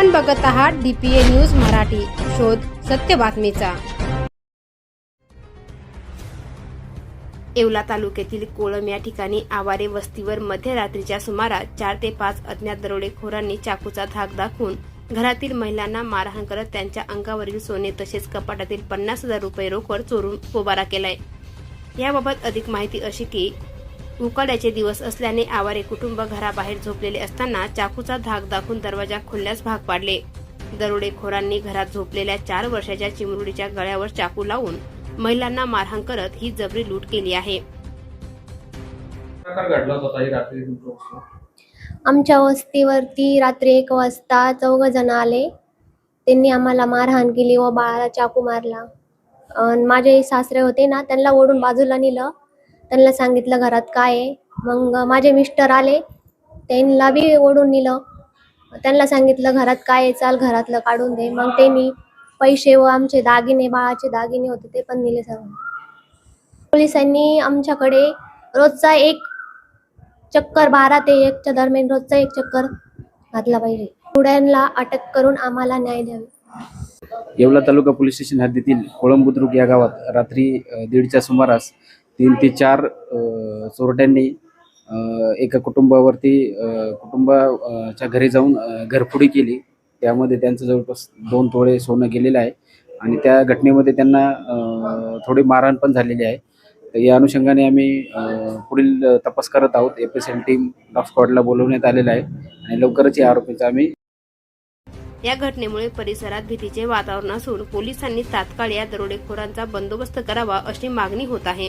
आपण बघत आहात डीपीए न्यूज मराठी. शोध सत्य बातमीचा. येवला तालुक्यातील कोळम या ठिकाणी आवारे वस्तीवर मध्यरात्रीच्या सुमारास चार ते पाच अज्ञात दरोडेखोरांनी चाकूचा धाक दाखवून घरातील महिलांना मारहाण करत त्यांच्या अंगावरील सोने तसेच कपाटातील पन्नास हजार रुपये रोकड चोरून पोबारा केलाय. याबाबत अधिक माहिती अशी की उकाड्याचे दिवस असल्याने आवारे कुटुंब घराबाहेर झोपलेले असताना चाकूचा धाक दाखवून दरवाजा खोलण्यास भाग पाडले. दरोडेखोरांनी घरात झोपलेल्या चार वर्षाच्या चिमुरडीच्या गळ्यावर चाकू लावून महिलांना मारहाण करत ही जबरी लूट केली आहे. प्रकार घडला होता ताई रात्री तुमच्या वस्तीवर? आमच्या वस्तीवरती रात्री एक वाजता चौघ जण आले. त्यांनी आम्हाला मारहाण केली व बाळाला चाकू मारला. माझे सासरे होते ना त्यांना ओढून बाजूला नेलं. त्यांना सांगितलं घरात काय आहे? मग माझे मिस्टर आले. त्यांना बी ओढून नेलं. त्यांना सांगितलं घरात काय आहे? चाल घरातलं काढून दे. मग त्यांनी पैसे व आमचे दागिने बाळाचे दागिने होते ते पण दिले सर्व पोलिसांनी आमच्याकडे रोजचा एक चक्कर बारा ते एकच्या दरम्यान रोजचा एक चक्कर घातला पाहिजे. पुढ्यांना अटक करून आम्हाला न्याय द्यावा. येवला तालुका पोलीस स्टेशन हद्दीतील कोळंबुद्रुक या गावात रात्री दीडच्या सुमारास तीन ते चार चोरट्यांनी एका कुटुंबावरती कुटुंबाच्या घरी जाऊन अ, घरफोडी केली. त्यामध्ये त्यांचं जवळपास दोन तोळे सोनं गेलेलं आहे. आणि त्या घटनेमध्ये त्यांना थोडी मारहाण पण झालेली आहे. तर या अनुषंगाने आम्ही पुढील तपास करत आहोत. F S L team dog स्क्वॉडला बोलवण्यात आलेलं आहे. आणि लवकरच या आरोपीचा आम्ही या घटनेमुळे परिसरात भीतीचे वातावरण असून पोलिसांनी तात्काळ या दरोडेखोरांचा बंदोबस्त करावा अशी मागणी होत आहे.